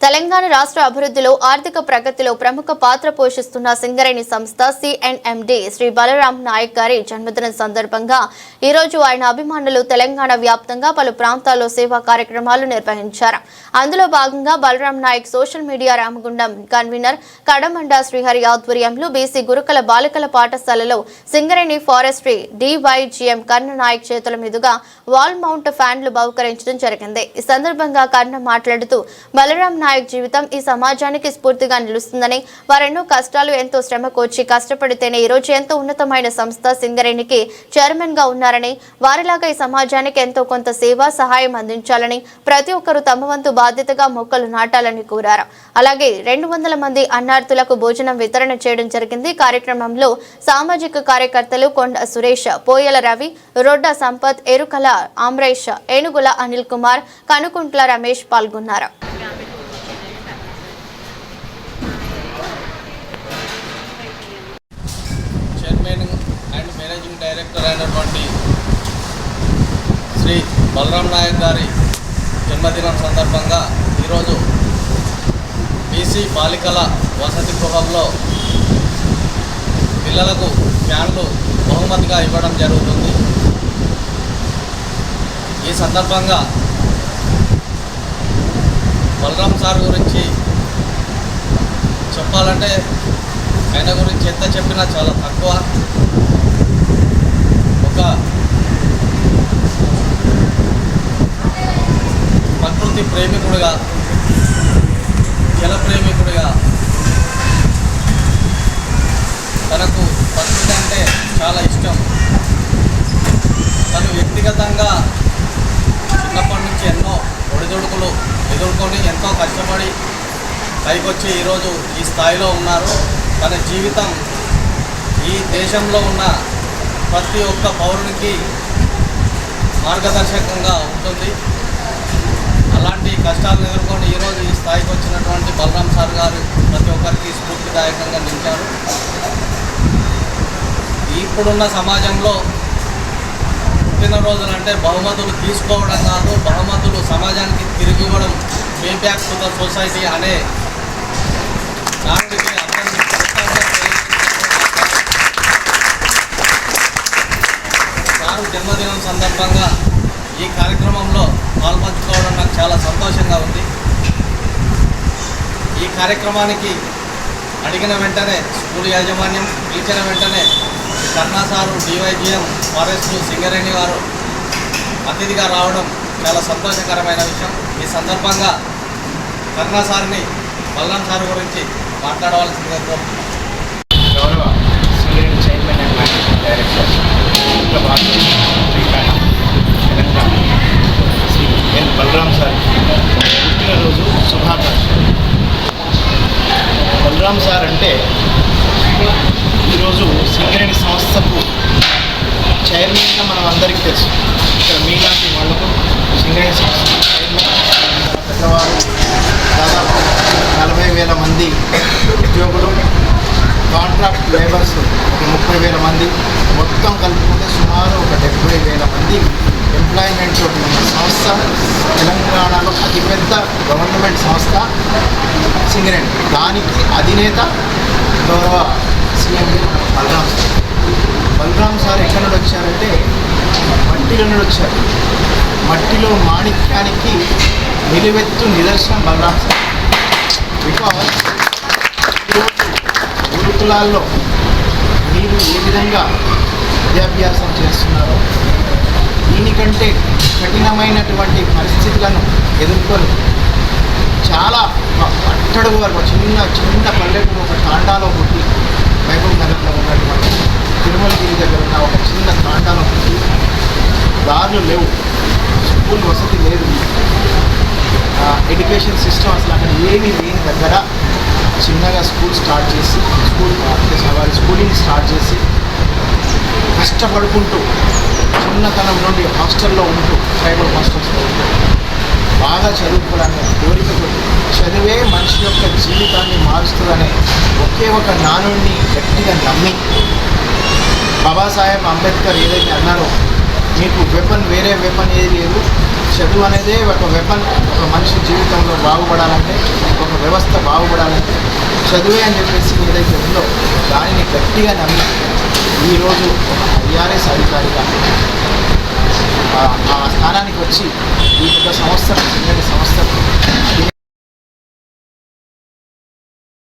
తెలంగాణ రాష్ట్ర అభివృద్ధిలో ఆర్థిక ప్రగతిలో ప్రముఖ పాత్ర పోషిస్తున్న సింగరేణి సంస్థ సిఎన్ఎండి శ్రీ బలరాం నాయక్ గారి జన్మదినం సందర్భంగా ఈ రోజు ఆయన అభిమానులు తెలంగాణ వ్యాప్తంగా పలు ప్రాంతాల్లో సేవా కార్యక్రమాలు నిర్వహించారు. అందులో భాగంగా Balram Naik social media Ramagundam convenor Kadamanda Srihari ఆధ్వర్యంలో బీసీ గురుకుల బాలికల పాఠశాలలో సింగరేణి ఫారెస్ట్రీ డివైజిఎం కర్ణ నాయక్ చేతుల మీదుగా వాల్ మౌంట్ ఫ్యాన్లు బహుకరించడం జరిగింది. ఈ సందర్భంగా కర్ణ మాట్లాడుతూ బలరాం నాయక్ జీవితం ఈ సమాజానికి స్ఫూర్తిగా నిలుస్తుందని వారెన్నో కష్టాలు ఎంతో శ్రమ కోర్చి కష్టపడితేనే ఈ రోజు ఎంతో ఉన్నతమైన సంస్థ సింగరేణికి చైర్మన్గా ఉన్నారని వారిలాగా ఈ సమాజానికి ఎంతో కొంత సేవ సహాయం అందించాలని ప్రతి ఒక్కరూ తమ వంతు బాధ్యతగా మొక్కలు నాటాలని కోరారు. అలాగే రెండు వందల మంది అన్నార్థులకు భోజనం వితరణ చేయడం జరిగింది. కార్యక్రమంలో సామాజిక కార్యకర్తలు కొండ సురేష్ పోయల రవి రొడ్డ సంపత్ ఎరుకల ఆమ్రేష్ ఏనుగుల అనిల్ కుమార్ కనుకుంట్ల రమేష్ పాల్గొన్నారు. చైర్మన్ అండ్ మేనేజింగ్ డైరెక్టర్ అయినటువంటి శ్రీ బలరాం నాయక్ గారి జన్మదినం సందర్భంగా ఈరోజు బీసీ బాలికల వసతి గృహంలో పిల్లలకు ఫ్యాన్లు బహుమతిగా ఇవ్వడం జరుగుతుంది. ఈ సందర్భంగా బలరాం సార్ గురించి చెప్పాలంటే ఆయన గురించి ఎంత చెప్పినా చాలా తక్కువ. ఒక ప్రకృతి ప్రేమికుడుగా జల ప్రేమికుడుగా తనకు ప్రకృతి అంటే చాలా ఇష్టం. తను వ్యక్తిగతంగా చిన్నప్పటి నుంచి ఎన్నో ఒడిదుడుకులు ఎదుర్కొని ఎంతో కష్టపడి పైకొచ్చి ఈరోజు ఈ స్థాయిలో ఉన్నారు. తన జీవితం ఈ దేశంలో ఉన్న ప్రతి ఒక్క పౌరునికి మార్గదర్శకంగా ఉంటుంది. అలాంటి కష్టాలను ఎదుర్కొని ఈరోజు ఈ స్థాయికి వచ్చినటువంటి బలరాం సార్ గారు ప్రతి ఒక్కరికి స్ఫూర్తిదాయకంగా నిలిచారు. ఇప్పుడున్న సమాజంలో పుట్టినరోజులు అంటే బహుమతులు తీసుకోవడం కాదు బహుమతులు సమాజానికి తిరిగి ఇవ్వడం pay back to the society అనే దానికి అర్థం జన్మదినం సందర్భంగా ఈ కార్యక్రమంలో పాల్పంచుకోవడం నాకు చాలా సంతోషంగా ఉంది. ఈ కార్యక్రమానికి అడిగిన వెంటనే స్కూల్ యాజమాన్యం పిలిచిన వెంటనే Karna sir DYGM forest Singareni వారు అతిథిగా రావడం చాలా సంతోషకరమైన విషయం. ఈ సందర్భంగా కర్ణా సార్ని బల్లాం సార్ గురించి మాట్లాడవలసిందిగా కోరుతున్నాను. గౌరవ సింగరేణి చైర్మన్ అండ్ డైరెక్టర్ ఉత్తర భారత తెలంగాణ శ్రీ ఎన్ బలరాం సార్ పుట్టినరోజు శుభాకాంక్షలు బలరాం సార్ అంటే ఈరోజు సింగరేణి సంస్థకు చైర్మన్గా మనం అందరికీ తెలుసు ఇక్కడ మీలాంటి వాళ్ళకు సింగరేణి సంస్థ. చైర్మన్ పెద్దవారు దాదాపు నలభై వేల మంది ఉద్యోగులు కాంట్రాక్ట్ లేబర్స్ ఒక ముప్పై వేల మంది. మొత్తం కలుపుకుంటే సుమారు ఒక డెబ్బై వేల మంది ఎంప్లాయ్మెంట్ ఉన్న సంస్థ. తెలంగాణలో అతిపెద్ద గవర్నమెంట్ సంస్థ సింగరేణి. దానికి అధినేత గౌరవ CM Balram sir. Balram sir ఎక్కడి నుండి వచ్చారంటే మట్టిలో నుండి వచ్చారు. మట్టిలో మాణిక్యానికి నిలువెత్తు నిదర్శనం బలరాం సార్. బికాస్ ఈరోజు జిల్లాల్లో మీరు ఏ విధంగా విద్యాభ్యాసం చేస్తున్నారో దీనికంటే కఠినమైనటువంటి పరిస్థితులను ఎదుర్కొని చాలా అట్టడుగు వరకు చిన్న చిన్న పల్లెటూరు ఒక తాండాలో పుట్టి వైభవ నగర్లో ఉన్నటువంటి తిరుమలగిరి దగ్గర ఉన్న ఒక చిన్న తాండాలో పుట్టి దారులు లేవు. స్కూల్ వసతి లేదు. ఎడ్యుకేషన్ సిస్టమ్ అసలు అక్కడ ఏమీ లేని దగ్గర చిన్నగా స్కూల్ స్టార్ట్ చేసి స్కూల్ వారి స్కూలింగ్ స్టార్ట్ చేసి కష్టపడుకుంటూ చిన్నతనం నుండి హాస్టల్లో ఉంటూ ట్రైబల్ హాస్టల్స్లో ఉంటూ బాగా చదువుకోవడానికి కోరికతో చదివే మనిషి యొక్క జీవితాన్ని మారుస్తుందనే ఒకే ఒక నానుడిని గట్టిగా నమ్మి బాబాసాహెబ్ అంబేద్కర్ ఏదైతే అన్నారో మీకు వెపన్ వేరే వెపన్ ఏది లేదు చదువు అనేది ఒక వెపన్ ఒక మనిషి జీవితంలో బాగుపడాలంటే ఒక వ్యవస్థ బాగుపడాలంటే చదువే అని చెప్పేసి ఏదైతే ఉందో దానిని గట్టిగా నమ్మి ఈరోజు ఒక ఐఆర్ఎస్ అధికారిగా ఆ- స్థానానికి వచ్చి ఈ యొక్క సంవత్సరం